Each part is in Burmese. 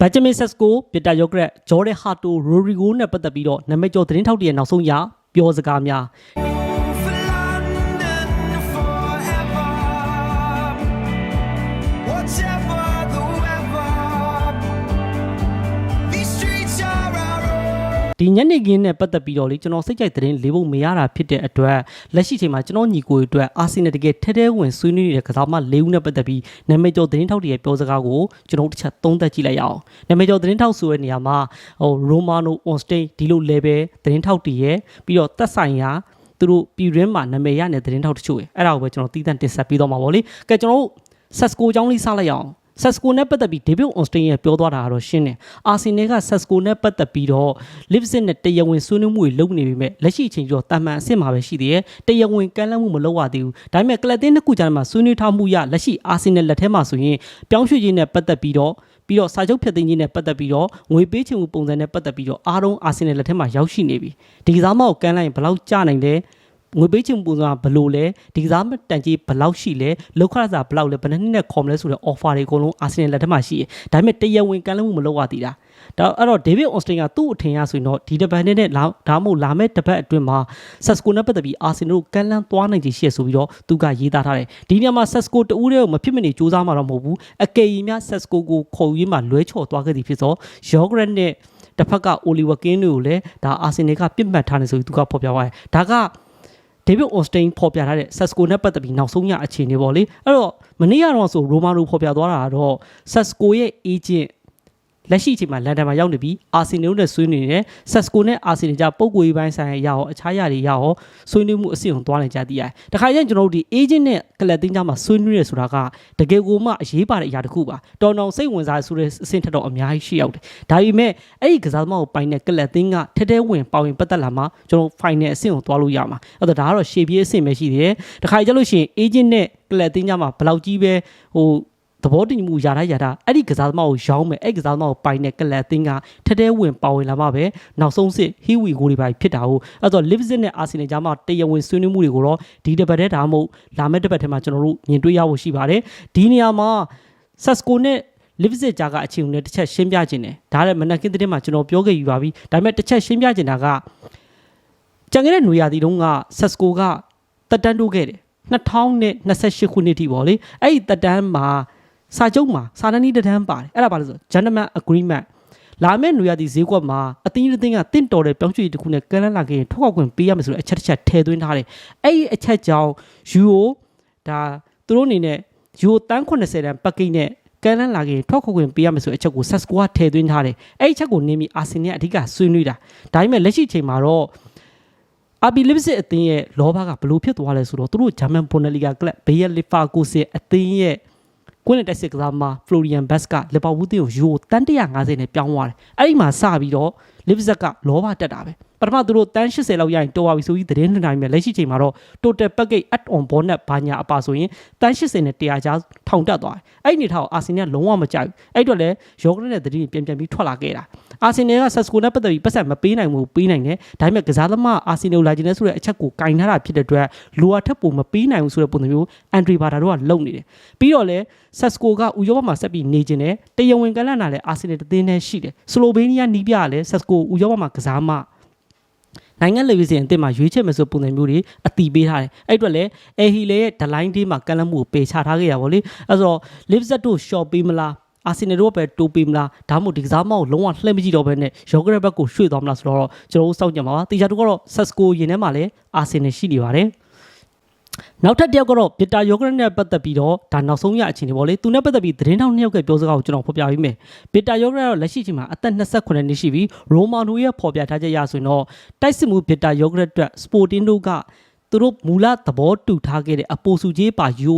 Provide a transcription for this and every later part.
ဘတ်ဂျမင်ဆက်စကိုပီတာယောဂရက်ဂျော်ဒန်ဟာတိုရိုရီဂိုနဲ့ပတ်သက်ပြီးတော့နာမည်ကျော်သတင်းထောက်တွေရဲ့နောက်ဆုံးရပြောစကားများ ဒီညနေခင်းနဲ့ပတ်သက်ပြီးတော့လေကျွန်တော်စိတ်ကြိုက်သတင်းလေးဖို့မရတာဖြစ်တဲ့အတွက်လက်ရှိချိန်မှာကျွန်တော်ညီကိုတွေအတွက်အာဆီနယ်တကယ်ထဲထဲဝင်ဆွေးနွေးနေတဲ့ကစားမ၄ဦးနဲ့ပတ်သက်ပြီးနာမည်ကျော်သတင်းထောက်တွေရဲ့ပြောစကားကိုကျွန်တော်တို့တစ်ချက်သုံးသပ်ကြည့်လိုက်ရအောင်နာမည်ကျော်သတင်းထောက်ဆိုတဲ့နေရာမှာဟိုရိုမာနိုအွန်စတိန်ဒီလို level သတင်းထောက်တွေရဲ့ပြီးတော့သက်ဆိုင်ရာသူတို့ပြည်ရင်းမှာနာမည်ရတဲ့သတင်းထောက်တချို့ရဲ့အဲ့ဒါကိုပဲကျွန်တော်တီးတန့်တင်ဆက်ပြီးတော့မှာပေါ့လေကဲကျွန်တော်တို့ဆက်စကိုအကြောင်းလေးစလိုက်ရအောင် ဆက်စကိုနဲ့ပတ်သက်ပြီးဒေးဗစ်အွန်စတိန်ရဲ့ပြောသွားတာကတော့ရှင်းတယ်အာဆီနယ်ကဆက်စကိုနဲ့ပတ်သက်ပြီးတော့ live sit နဲ့တရားဝင်ဆွေးနွေးမှုတွေလုပ်နေပေမဲ့လက်ရှိအချိန်ကျတော့တာမန်အဆင့်မှာပဲရှိသေးတယ်တရားဝင်ကမ်းလှမ်းမှုမလုပ်ရသေးဘူးဒါပေမဲ့ကလပ်တင်းနှစ်ခုကြားထဲမှာဆွေးနွေးထားမှုရလက်ရှိအာဆီနယ်လက်ထဲမှာဆိုရင်ပြောင်းရွှေ့ခြင်းနဲ့ပတ်သက်ပြီးတော့ပြီးတော့စာချုပ်ဖြတ်သိမ်းခြင်းနဲ့ပတ်သက်ပြီးတော့ငွေပေးချေမှုပုံစံနဲ့ပတ်သက်ပြီးတော့အားလုံးအာဆီနယ်လက်ထဲမှာရောက်ရှိနေပြီဒီကစားမကိုကမ်းလှမ်းရင်ဘယ်လောက်ကျနိုင်လဲ ငွေပေးချင်ပုံစံကဘယ်လိုလဲဒီကစားမတန်ကြီးဘယ်လောက်ရှိလဲလောက်ခရစာဘယ်လောက်လဲဘယ်နှစ်နှစ်နဲ့ခေါ်မလဲဆိုတဲ့ offer တွေအကုန်လုံးအာဆီနယ်လက်ထက်မှာရှိတယ်ဒါပေမဲ့တရားဝင်ကမ်းလှမ်းမှုမလုပ်ရသေးတာဒါအဲ့တော့ David Austin ကသူ့အထင်ရဆိုရင်တော့ဒီတစ်ပတ်နဲ့နဲ့လာဒါမှမဟုတ်လာမဲ့တစ်ပတ်အတွင်းမှာ Sasco နဲ့ပတ်သက်ပြီးအာဆီနယ်ကိုကမ်းလှမ်းသွားနိုင်ချေရှိရဆိုပြီးတော့သူကရေးသားထားတယ်ဒီနေရာမှာ Sasco တူးတဲ့ကိုမဖြစ်မနေစူးစမ်းမှာတော့မဟုတ်ဘူးအကယ်၍များ Sasco ကိုခေါ်ယူမှလွဲချော်သွားခဲ့သည်ဖြစ်သော Yogret နဲ့တစ်ဖက်က Oliver King တို့ကိုလည်းဒါအာဆီနယ်ကပြစ်မှတ်ထားနေဆိုပြီးသူကဖော်ပြသွားတယ်ဒါက ဒေးဗစ်အော်စတိန်ဖော်ပြထားတဲ့ဆက်စကိုနဲ့ပတ်သက်ပြီးနောက်ဆုံးရအခြေအနေပေါ့လေအဲ့တော့မနေ့ကတော့ဆိုရိုမာနိုဖော်ပြသွားတာကတော့ဆက်စကိုရဲ့အေဂျင့် လက်ရှိအချိန်မှာလန်ဒန်မှာရောက်နေပြီးအာဆင်နယ်နဲ့ဆွေးနွေးနေတယ်ဆက်စကိုနဲ့အာဆင်နယ်ကြားပုံကိုယ်ရေးပိုင်းဆိုင်ရာရောအခြားရတွေရောဆွေးနွေးမှုအဆင့်ကိုသွားနေကြသေးရတယ်။တခါကျရင်ကျွန်တော်တို့ဒီအေဂျင့်နဲ့ကလပ်တင်းကြားမှာဆွေးနွေးရဆိုတာကတကယ်ကိုမှအရေးပါတဲ့အရာတစ်ခုပါ။တော်တော်စိတ်ဝင်စားဆိုတဲ့အဆင့်ထက်တော့အများကြီးရှိရောက်တယ်။ဒါပေမဲ့အဲ့ဒီကစားသမားကိုပိုင်တဲ့ကလပ်တင်းကထဲထဲဝင်ပေါဝင်ပတ်သက်လာမှကျွန်တော် final အဆင့်ကိုသွားလို့ရမှာ။အဲ့တော့ဒါကတော့ရှေ့ပြေးအဆင့်ပဲရှိသေးတယ်။တခါကျလို့ရှိရင်အေဂျင့်နဲ့ကလပ်တင်းကြားမှာဘယ်လောက်ကြီးပဲဟို သဘောတူညီမှုရတာရတာအဲ့ဒီကစားသမားကိုရောင်းမယ်အဲ့ဒီကစားသမားကိုပိုင်တဲ့ကလပ်သင်းကထထဲဝင်ပါဝင်လာမှပဲနောက်ဆုံးစစ်ဟီဝီကိုတွေပါဖြစ်တာဟုတ်အဲ့တော့ Liverpool နဲ့ Arsenal ကြားမှာတရားဝင်ဆွေးနွေးမှုတွေကိုတော့ဒီတစ်ပတ်တည်းဒါမှမဟုတ်လာမယ့်တစ်ပတ်ထဲမှာကျွန်တော်တို့မြင်တွေ့ရဖို့ရှိပါတယ်ဒီနေရာမှာ Sasco နဲ့ Liverpool ကြားကအချိန်နဲ့တစ်ချက်ရှင်းပြခြင်းတယ်ဒါလည်းမနက်ကင်းတဲ့မှာကျွန်တော်ပြောခဲ့ယူပါပြီဒါပေမဲ့တစ်ချက်ရှင်းပြခြင်းတာကကြံခဲ့တဲ့ຫນွေရာသီတုန်းက Sasco ကတက်တန်းတိုးခဲ့တယ်2028ခုနှစ်ထိပေါ့လေအဲ့ဒီတက်တန်းမှာ စာချုပ်မှာစာတန်းဤတစ်တန်းပါတယ်အဲ့ဒါပါလို့ဆို gentleman agreement လာမယ့်နွေရာသီဈေးကွက်မှာအသင်းတစ်သင်းကတင့်တော်တဲ့ပြောင်းရွှေ့တစ်ခုနဲ့ကမ်းလှမ်းလာခဲ့ရင်ထောက်ခွင့်ပေးရမယ်ဆိုတဲ့အချက်တစ်ချက်ထည့်သွင်းထားတယ်အဲ့ဒီအချက်ကြောင့်ယူရိုဒါသူတို့အနေနဲ့ယူရိုတန်း80တန်းပတ်ကိတ်နဲ့ကမ်းလှမ်းလာခဲ့ရင်ထောက်ခွင့်ပေးရမယ်ဆိုတဲ့အချက်ကို Sasco ကထည့်သွင်းထားတယ်အဲ့ဒီအချက်ကိုနင်းပြီးအာဆင်နယ်အဓိကဆွေးနွေးတာဒါပေမဲ့လက်ရှိအချိန်မှာတော့အာဘီလစ်စစ်အသင်းရဲ့လောဘကဘလို့ဖြစ်သွားလဲဆိုတော့သူတို့ဂျာမန်ဘွန်ဒလီဂါကလပ်ဘေးယလီဖာကိုစစ်အသင်းရဲ့ ကွင်းနဲ့တိုက်စစ်ကစားမှာဖလိုရီယန်ဘတ်စ်ကလီဗာပူးတင်းကိုယူတန်150နဲ့ပြောင်းသွားတယ်။အဲ့ဒီမှာစပြီးတော့လစ်ဇက်ကလောဘတက်တာပဲ။ ပထမသူတို့တန်း80လောက်ရရင်တော်ပါပြီဆိုပြီးသတင်းနှနိုင်မယ်လက်ရှိချိန်မှာတော့ total package add on bonus ဘာညာအပါဆိုရင်တန်း80နဲ့100ကြားထောင်တက်သွားတယ်။အဲ့ဒီနေထားကိုအာဆင်နယ်ကလုံးဝမကြိုက်ဘူး။အဲ့တော့လေယောဂရက်နဲ့သတင်းပြန်ပြန်ပြီးထွက်လာခဲ့တာ။အာဆင်နယ်ကဆက်စကိုနဲ့ပတ်သက်ပြီးပတ်စံမပေးနိုင်ဘူးပေးနိုင်တယ်။ဒါပေမဲ့ကစားသမားအာဆင်နယ်လာကျင်တဲ့ဆိုတဲ့အချက်ကိုကင်ထားတာဖြစ်တဲ့အတွက်လိုအပ်ထက်ပိုမပေးနိုင်ဘူးဆိုတဲ့ပုံစံမျိုးအန်ဒရီဘာတာတို့ကလုံနေတယ်။ပြီးတော့လေဆက်စကိုကဥရောပမှာဆက်ပြီးနေကျင်တယ်။တရဝင်ကလန့်လာလဲအာဆင်နယ်တသင်းနဲ့ရှိတယ်။စလိုဘေးနီးယားနီးပြကလည်းဆက်စကိုဥရောပမှာကစားမ နိုင်ငံလေဗီစီအစ်စ်မှာရွေးချယ်မယ်ဆိုပုံစံမျိုးတွေအတီးပေးထားတယ်အဲ့အတွက်လည်းအဲဟီလေရဲ့ဒလိုင်းဒေးမှာကလန့်မှုကိုပေချထားခဲ့ရပါဗောလေအဲ့ဆိုတော့လစ်ဇက်တို့ရှော့ပေးမလားအာဆင်နယ်တို့ပဲတိုးပေးမလားဒါမှမဟုတ်ဒီကစားမကိုလုံးဝလှည့်မကြည့်တော့ဘဲနဲ့ယောဂရက်ဘက်ကိုရွှေ့သွားမလားဆိုတော့ကျွန်တော်တို့စောင့်ကြပါပါတေချာတို့ကတော့ဆက်စကိုရင်ထဲမှာလည်းအာဆင်နယ်ရှိနေပါတယ် နောက်ထပ်တစ်ယောက်ကတော့ပီတာယောဂရက်နဲ့ပတ်သက်ပြီးတော့ဒါနောက်ဆုံးရအခြေအနေပေါ့လေသူနဲ့ပတ်သက်ပြီးသတင်းထောက်နှစ်ယောက်ကပြောစကားကိုကျွန်တော်ဖော်ပြပေးမယ်ပီတာယောဂရက်ကတော့လက်ရှိချိန်မှာအသက်28နှစ်ရှိပြီးရိုမာနိုရဲ့ဖော်ပြထားချက်ရဆိုရင်တော့တိုက်စစ်မှုပီတာယောဂရက်အတွက်စပိုတင်တို့က သူတို့မူလသဘောတူထားခဲ့တဲ့အပိုစုကြီးပါယူ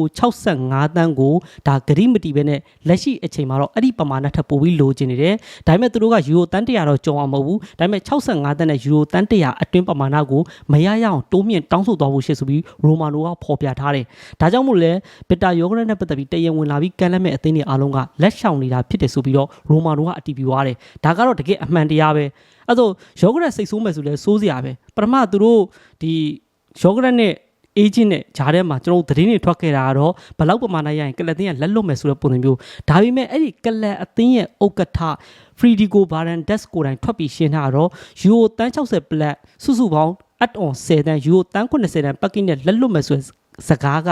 65တန်းကိုဒါဂရိမတီပဲနဲ့လက်ရှိအချိန်မှာတော့အဲ့ဒီပမာဏထပ်ပိုပြီးလိုချင်နေတယ်။ဒါပေမဲ့သူတို့ကယူရိုတန်း100တော့ကြုံအောင်မဟုတ်ဘူး။ဒါပေမဲ့65တန်းနဲ့ယူရိုတန်း100အတွင်းပမာဏကိုမရရအောင်တိုးမြင့်တောင်းဆိုသွားဖို့ရှိဆိုပြီးရိုမာနိုကဖော်ပြထားတယ်။ဒါကြောင့်မို့လဲဘစ်တာယောဂရက်နဲ့ပတ်သက်ပြီးတရင်ဝင်လာပြီးကန်လက်မဲ့အသင်းတွေအားလုံးကလက်ရှောင်နေတာဖြစ်တယ်ဆိုပြီးတော့ရိုမာနိုကအတီးပြသွားတယ်။ဒါကတော့တကယ်အမှန်တရားပဲ။အဲ့ဆိုယောဂရက်စိတ်ဆိုးမယ်ဆိုလဲစိုးစရာပဲ။ပထမသူတို့ဒီ ယောဂရက်နဲ့အေဂျင့်နဲ့ဂျားထဲမှာကျွန်တော်တို့သတင်းတွေထွက်ခဲ့တာကတော့ဘလောက်ပမာဏရရင်ကလပ်အသင်းကလက်လွတ်မယ်ဆိုတဲ့ပုံစံမျိုးဒါပေမဲ့အဲ့ဒီကလပ်အသင်းရဲ့ဥက္ကဋ္ဌ Fridigo Varandas ကိုယ်တိုင်ထွက်ပြီးရှင်းတာကတော့ယူရိုတန်း60ပလက်စုစုပေါင်း add on 10တန်းယူရိုတန်း80တန်းပတ်ကိနဲ့လက်လွတ်မယ်ဆိုတဲ့စကားက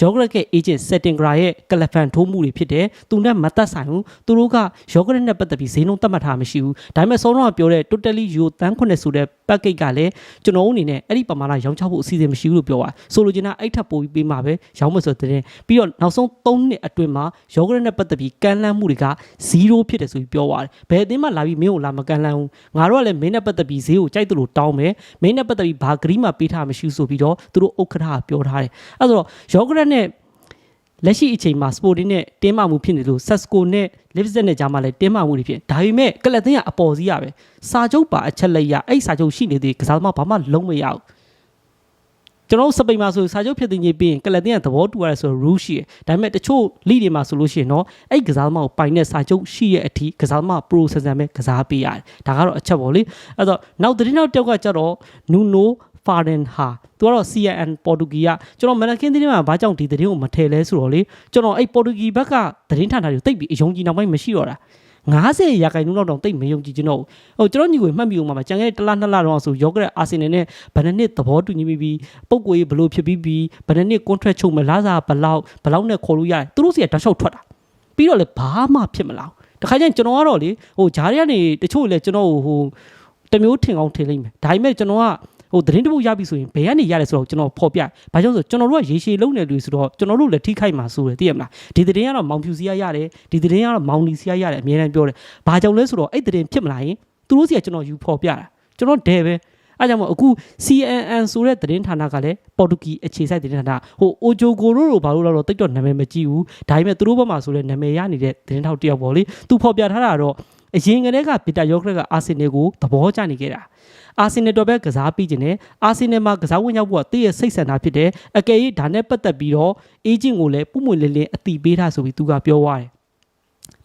ယောဂရက်က agent setting ဂရာရဲ့ကလဖန်ထိုးမှုတွေဖြစ်တယ်။သူနဲ့မသက်ဆိုင်ဘူး။သူတို့ကယောဂရက်နဲ့ပတ်သက်ပြီးဈေးနှုန်းသတ်မှတ်ထားမရှိဘူး။ဒါပေမဲ့စောတော့ပြောတဲ့ totally you တန်း9ဆိုတဲ့ package ကလည်းကျွန်တော်တို့အနေနဲ့အဲ့ဒီပမာဏရောင်းချဖို့အစီအစဉ်မရှိဘူးလို့ပြောပါ။ဆိုလိုချင်တာအဲ့ထပ်ပို့ပြီးပေးမှာပဲရောင်းမဆိုတဲ့ပြီးတော့နောက်ဆုံး3နှစ်အတွင်းမှာယောဂရက်နဲ့ပတ်သက်ပြီးကမ်းလှမ်းမှုတွေက0ဖြစ်တယ်ဆိုပြီးပြောသွားတယ်။ဘယ်အသင်းမှလာပြီးမင်းကိုလာမကမ်းလှမ်းဘူး။ငါတို့ကလည်းမင်းနဲ့ပတ်သက်ပြီးဈေးကိုကြိုက်တယ်လို့တောင်းမယ်။မင်းနဲ့ပတ်သက်ပြီးဘာဂရီမှပေးထားမရှိဘူးဆိုပြီးတော့သူတို့ဥက္ကဋ္ဌကပြောထားတယ်။အဲ့ဒါဆိုတော့ယောဂရက်နဲ့လက်ရှိအချိန်မှာ Sporting နဲ့တင်းမာမှုဖြစ်နေလို့ Sasco နဲ့ Leipzig နဲ့ကြားမှာလည်းတင်းမာမှုတွေဖြစ်ဒါပေမဲ့ကလပ်သင်းကအပေါ်စီးရပဲစာချုပ်ပါအချက်လက်ရအဲ့စာချုပ်ရှိနေသေးကစားသမားဘာမှလုံးမရဘူးကျွန်တော်တို့စပိန်မှာဆိုစာချုပ်ဖြစ်တင်ကြီးပြီးရင်ကလပ်သင်းကသဘောတူရတယ်ဆိုတော့ rule ရှိတယ်ဒါပေမဲ့တချို့လိတွေမှာဆိုလို့ရှိရင်တော့အဲ့ကစားသမားကိုပိုင်တဲ့စာချုပ်ရှိရဲ့အထိကစားသမား pro ဆန်ဆန်ပဲကစားပေးရတယ်ဒါကတော့အချက်ပေါ့လေအဲ့တော့နောက်သတင်းနောက်တစ်ယောက်ကကျတော့ Nuno ဖာဒန်ဟာသူကတော့ CNN ပေါ်တူဂီကကျွန်တော်မနက်ခင်းသတင်းမှာဘာကြောင့်ဒီသတင်းကိုမထည့်လဲဆိုတော့လေကျွန်တော်အဲ့ပေါ်တူဂီဘက်ကသတင်းဌာနတွေတိတ်ပြီးအယုံကြည်နောက်ပိုင်းမရှိတော့တာ90ရာခိုင်နှုန်းလောက်တောင်တိတ်မယုံကြည်ကျွန်တော်ဟိုကျွန်တော်ညီကိုမှတ်မိအောင်မှာကြံခဲ့တဲ့တစ်လနှစ်လတော့ဆိုရော့ကရက်အာဆင်နယ်နဲ့ဘယ်နှစ်နှစ်သဘောတူညီပြီးပြီးပုံကိုရေးဘလို့ဖြစ်ပြီးပြီးဘယ်နှစ်နှစ် contract ချုပ်မလားစားဘလောက်ဘလောက်နဲ့ခေါ်လို့ရတယ်သူတို့စီကတောက်လျှောက်ထွက်တာပြီးတော့လေဘာမှဖြစ်မလားတခါကျရင်ကျွန်တော်ကတော့လေဟိုဂျားတွေကနေတချို့လေကျွန်တော်ဟိုတမျိုးထင်အောင်ထင်လိမ့်မယ်ဒါပေမဲ့ကျွန်တော်က ဟိုသတင်းတစ်ပုတ်ရပြီဆိုရင်ဘယ်ကနေရတယ်ဆိုတော့ကျွန်တော်ဖော်ပြ။ဘာကြောင့်လဲဆိုကျွန်တော်တို့ကရေရှည်လုံးနေလို့ဆိုတော့ကျွန်တော်တို့လည်းထိခိုက်မှာဆိုတယ်သိရမလား။ဒီသတင်းကတော့မောင်ဖြူစီရရတယ်ဒီသတင်းကတော့မောင်နီစီရရတယ်အများတန်းပြောတယ်။ဘာကြောင့်လဲဆိုတော့အဲ့သတင်းဖြစ်မလာရင်သူတို့စီကကျွန်တော်ယူဖော်ပြတာ။ကျွန်တော်ဒဲပဲ။အဲကြောင့်မို့အခု CNN ဆိုတဲ့သတင်းဌာနကလည်းပေါ်တူဂီအခြေစိုက်သတင်းဌာနဟိုအိုဂျိုကိုရိုတို့ဘာလို့လဲတော့တိတ်တော့နာမည်မကြည့်ဘူး။ဒါပေမဲ့သူတို့ဘက်မှာဆိုလဲနာမည်ရနေတဲ့သတင်းထောက်တစ်ယောက်ပေါ့လေ။သူဖော်ပြထားတာကတော့ အရင်ကတည်းကပီတာယောဂရက်ကအာဆင်နယ်ကိုသဘောကျနေခဲ့တာ။အာဆင်နယ်တော့ပဲကစားပြီးကျင်တယ်အာဆင်နယ်မှာကစားဝင်ရောက်ဖို့ကတည့်ရဲ့စိတ်ဆန္ဒဖြစ်တယ်အကယ်၍ဒါနဲ့ပတ်သက်ပြီးတော့အေဂျင့်ကိုလည်းပုံမွေလင်းလင်းအတိပေးထားဆိုပြီးသူကပြောသွားတယ်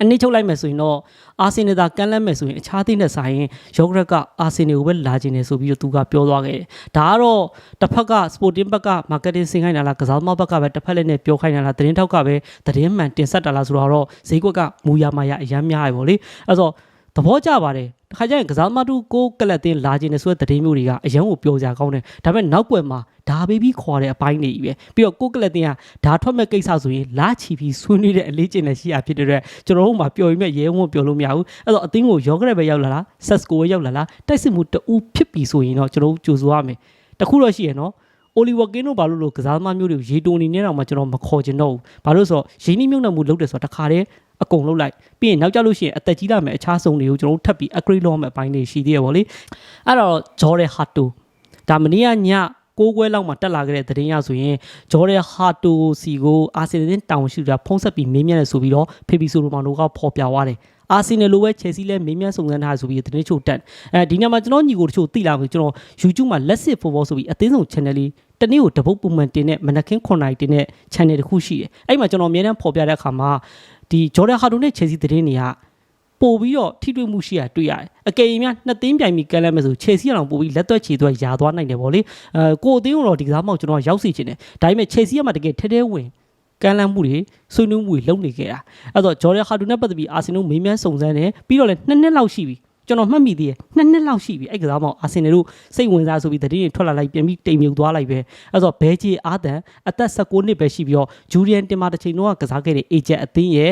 အနည်းချုပ်လိုက်မယ်ဆိုရင်တော့အာဆင်နယ်သာကမ်းလှမ်းမယ်ဆိုရင်အခြားသင်းနဲ့ဆိုင်ရင်ယောဂရက်ကအာဆင်နယ်ကိုပဲလာခြင်းတယ်ဆိုပြီးတော့သူကပြောသွားခဲ့တယ်။ဒါကတော့တစ်ဖက်က Sporting ဘက်က marketing ဆင်ခိုင်းတာလားကစားသမားဘက်ကပဲတစ်ဖက်လက်နဲ့ပြောခိုင်းတာလားသတင်းထောက်ကပဲသတင်းမှန်တင်ဆက်တာလားဆိုတော့ဈေးကွက်ကမူရမာရအရမ်းများရပေါ့လေ။အဲဆိုသ ဘောကျပါတယ်တခါကျရင်ကစားသမားတို့ကိုကလပ်တင်လာခြင်းနဲ့ဆိုတဲ့သတင်းမျိုးတွေကအရန်ကိုပြောကြကောင်းတယ်ဒါပေမဲ့နောက်ွယ်မှာဒါဘေဘီခေါ်တဲ့အပိုင်းတွေကြီးပဲပြီးတော့ကိုကလပ်တင်ကဒါထွက်မဲ့ကိစ္စဆိုရင်လာချီပြီးဆွေးနွေးတဲ့အလေးကျင့်နဲ့ရှိရဖြစ်တဲ့အတွက်ကျွန်တော်တို့မှပျော်ရင်မဲ့ရဲဝံ့ပျော်လို့မရဘူးအဲ့တော့အသင်းကိုယောဂရက်ပဲရောက်လာလားဆက်စကိုပဲရောက်လာလားတိုက်စစ်မှုတူဖြစ်ပြီဆိုရင်တော့ကျွန်တော်တို့ကြိုဆိုရမယ်တခုတော့ရှိရနော်အိုလီဝါကင်းတို့ဘာလို့လို့ကစားသမားမျိုးတွေကိုရေတိုနေနေတော့မှကျွန်တော်မခေါ်ချင်တော့ဘူးဘာလို့ဆိုတော့ရင်းနှီးမြှုပ်နှံမှုလုပ်တယ်ဆိုတာတခါတည်း အကုန်လုပ်လိုက်ပြီးရင်နောက်ကြလို့ရှိရင်အသက်ကြီးလာမယ်အခြားဆုံးတွေကိုကျွန်တော်တို့ထပ်ပြီး upgrade လုပ်မယ်အပိုင်းတွေရှိသေးရပါလေအဲ့တော့ဂျော်ရဲဟာတိုဒါမနေ့ကညကိုးခွဲလောက်မှတက်လာခဲ့တဲ့သတင်းရဆိုရင်ဂျော်ရဲဟာတိုစီကိုအာဆင်နယ်တောင်ရှိတာဖုံးဆက်ပြီးမေးမြန်းတယ်ဆိုပြီးတော့ဖေဘီဆိုလိုမောင်တို့ကဖော်ပြသွားတယ်အာဆင်နယ်လိုပဲချယ်ဆီလည်းမေးမြန်းစုံစမ်းထားဆိုပြီးသတင်းချို့တက်အဲဒီညမှာကျွန်တော်ညီကိုတချို့သိလာပြီကျွန်တော် YouTube မှာ Let's Sit Football ဆိုပြီးအသင်းဆောင် channel လေးတနေ့ကိုတပုတ်ပုံမှန်တင်တဲ့မနက်ခင်း9နာရီတင်တဲ့ channel တစ်ခုရှိတယ်အဲ့မှာကျွန်တော်အများအားဖော်ပြတဲ့အခါမှာ ဒီဂျော်ဒန်ဟာတိုနဲ့ချယ်ဆီသတင်းတွေကပို့ပြီးတော့ထိတွေ့မှုရှိရတွေ့ရတယ်အကယ်၍များနှစ်သိန်းပြိုင်ပြီးကမ်းလှမ်းမယ်ဆိုချယ်ဆီကတော့ပို့ပြီးလက်သွက်ချေသွက်ရာသွားနိုင်တယ်ဗောလေအဲကိုအသင်းကတော့ဒီကစားမောက်ကျွန်တော်ရောက်စီချင်တယ်ဒါပေမဲ့ချယ်ဆီကမှတကယ်ထဲထဲဝင်ကမ်းလှမ်းမှုတွေဆွေးနွေးမှုတွေလုပ်နေခဲ့တာအဲ့တော့ဂျော်ဒန်ဟာတိုနဲ့ပတ်သက်ပြီးအာဆင်နယ်မေးမြန်းစုံစမ်းတယ်ပြီးတော့လည်းနှစ်နှစ်လောက်ရှိပြီ ကျွန်တော်မှတ်မိသေးတယ်နှစ်နှစ်လောက်ရှိပြီအဲ့ကစားမောင်အာဆင်နယ်တို့စိတ်ဝင်စားဆိုပြီးတတိယထွက်လာလိုက်ပြန်ပြီးတိမ်မြုပ်သွားလိုက်ပဲအဲ့တော့ဘဲကြီးအာတန်အသက်16နှစ်ပဲရှိပြီးတော့ဂျူရီယန်တင်မာတစ်ချိန်တော့ကစားခဲ့တဲ့အေဂျက်အသင်းရဲ့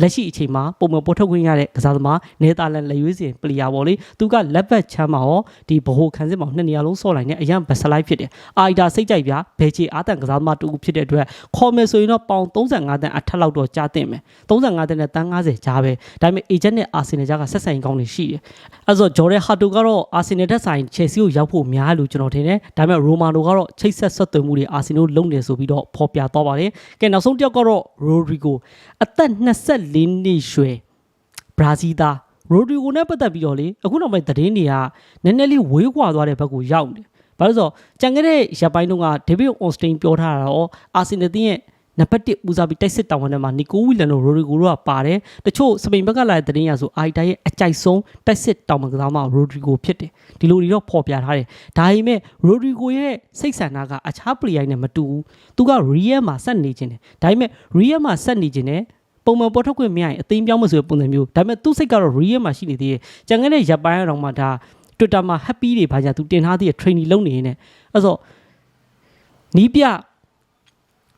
လက်ရှိအချိန်မှာပုံမှန်ပေါ်ထုတ်ခွင့်ရတဲ့ကစားသမားနေသာလန်လက်ရွေးစင်ပလီယာပေါ့လေသူကလက်ဘက်ချမ်းမှာဟောဒီဘိုခံစစ်မှာနှစ်နေရာလုံးဆော့လိုက်နေအရန်ဘက်စလိုက်ဖြစ်တယ်အာအီတာစိတ်ကြိုက်ပြဘယ်ချီအာတန်ကစားသမားတူဖြစ်တဲ့အတွက်ခေါ်မယ်ဆိုရင်တော့ပေါင်35တန်းအထက်လောက်တော့ကြားတင်မယ်35တန်းနဲ့တန်း90ကြားပဲဒါပေမဲ့အေဂျင့်နဲ့အာဆင်နယ်ကြားကဆက်ဆံရေးကောင်းနေရှိတယ်အဲဆိုဂျော်ဒန်ဟာတိုကတော့အာဆင်နယ်တက်ဆိုင်ချယ်ဆီကိုရောက်ဖို့များလို့ကျွန်တော်ထင်တယ်ဒါပေမဲ့ရိုမာနိုကတော့ချိတ်ဆက်ဆက်သွယ်မှုတွေအာဆင်နယ်လုံးနေဆိုပြီးတော့ဖော်ပြသွားပါတယ်ကဲနောက်ဆုံးတစ်ယောက်ကတော့ရိုဒရီဂိုအသက်24နှစ်ရွယ်ဘရာဇီးသားရိုဒရီဂိုနဲ့ပတ်သက်ပြီးတော့လေအခုနောက်ပိုင်းသတင်းတွေကနည်းနည်းလေးဝေးကွာသွားတဲ့ဘက်ကိုရောက်နေတယ်ဘာလို့လဲဆိုတော့ကြံခဲ့တဲ့ရပ်ပိုင်းတုန်းကဒေးဗစ်အွန်စတိန်ပြောထားတာတော့အာဆင်နယ်တင်းရဲ့နံပါတ်1ဦးစားပြီးတိုက်စစ်တောင်ဝန်ထဲမှာနီကိုဝီလန်တို့ရိုရီဂိုတို့ကပါတယ်တချို့စပိန်ဘက်ကလာတဲ့သတင်းရဆိုအာရီတာရဲ့အကြိုက်ဆုံးတိုက်စစ်တောင်ဝန်ကစားမရိုဒရီဂိုဖြစ်တယ်ဒီလိုတွေတော့ဖော်ပြထားတယ်ဒါပေမဲ့ရိုဒရီဂိုရဲ့စိတ်ဆန္ဒကအခြားပလီယိုင်နဲ့မတူဘူးသူကရီယယ်မှာဆက်နေခြင်းတယ်ဒါပေမဲ့ရီယယ်မှာဆက်နေခြင်းတယ် ပုံမှန်ပေါ်ထွက်ခွင့်မရရင်အသိမ်းပြောင်းမဆိုတဲ့ပုံစံမျိုးဒါပေမဲ့သူ့စိတ်ကတော့ real မှာရှိနေသေးတယ်ကြံခဲ့တဲ့ရပ်ပိုင်းအောင်မှဒါ Twitter မှာ happy တွေဘာညာသူတင်ထားသေးတဲ့ training လုပ်နေနေအဲ့ဆိုနီးပြ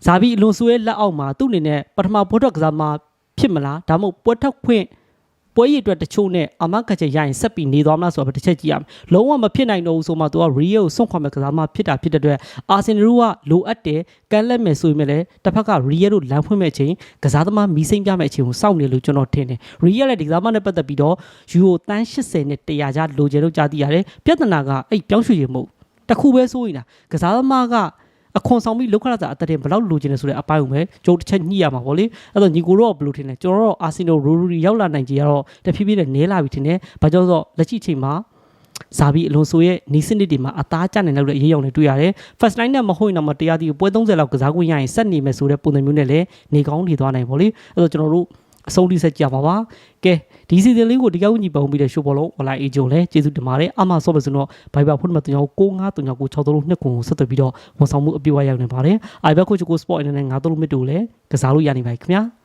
ဇာဘီအလွန်ဆိုးရဲ့လက်အောက်မှာသူ့အနေနဲ့ပထမပွဲထွက်ကစားမှာဖြစ်မလားဒါမှမဟုတ်ပွဲထွက်ခွင့် ပွဲရည်အတွက်တချို့နဲ့အမကချက်ရရင်ဆက်ပြီးနေသွားမလားဆိုတာပဲတစ်ချက်ကြည့်ရမယ်လုံးဝမဖြစ်နိုင်တော့ဘူးဆိုမှသူက real ကိုစွန့်ခွာမဲ့ကစားမှာဖြစ်တာဖြစ်တဲ့အတွက်အာဆင်နယ်ကလိုအပ်တယ်ကမ်းလက်မယ်ဆိုရင်လည်းတစ်ဖက်က real တို့လမ်းဖွင့်မဲ့အချိန်ကစားသမားမီးစိမ့်ပြမဲ့အချိန်ကိုစောင့်နေလို့ကျွန်တော်ထင်တယ် real ရဲ့ဒီကစားမနဲ့ပတ်သက်ပြီးတော့ euro တန်း80နဲ့100ကျလိုချင်လို့ကြားသိရတယ်ပြဿနာကအဲ့ပြောင်းရွှေ့ခြင်းမဟုတ်တစ်ခုပဲစိုးရင်တာကစားသမားက အခွန်ဆောင်ပြီးလောက်ခရတာအတတင်ဘယ်လောက်လိုချင်လဲဆိုတဲ့အပိုင်းကိုပဲကျုပ်တစ်ချက်ညှိရမှာပေါ့လေအဲ့တော့ညီကိုတော့ဘယ်လိုထင်လဲကျွန်တော်တော့အာဆင်နယ်ရိုရီရောက်လာနိုင်ကြရတော့တဖြည်းဖြည်းနဲ့နဲလာပြီထင်တယ်ဘာကြောင့်ဆိုတော့လက်ရှိအချိန်မှာဇာဘီအလွန်ဆိုရဲ့နေစနစ်တွေမှာအသားကျနိုင်လောက်တဲ့အရေးအယံတွေတွေ့ရတယ် first line နဲ့မဟုတ်ရင်တော့မတရားသေးဘူးပွဲ30လောက်ကစားခွင့်ရရင်ဆက်နေမယ်ဆိုတဲ့ပုံစံမျိုးနဲ့လည်းနေကောင်းနေသွားနိုင်ပေါ့လေအဲ့တော့ကျွန်တော်တို့ အဆုံးထိဆက်ကြပါပါကဲဒီစီဇန်လေးကိုဒီကောက်ညီပုံပြီးတဲ့ရှိုးဘောလုံး online agent လည်းကျေးဇူးတင်ပါတယ်အမှဆော့မယ်ဆိုတော့ Viber ဖုန်းနံပါတ်39939636နှစ်ကိုဆက်သွယ်ပြီးတော့ဝန်ဆောင်မှုအပြည့်အဝရောက်နေပါတယ် iBet Coach ကို Sport အနေနဲ့ငါတို့လိုမြစ်တို့လည်းကစားလို့ရနေပါပြီခင်ဗျာ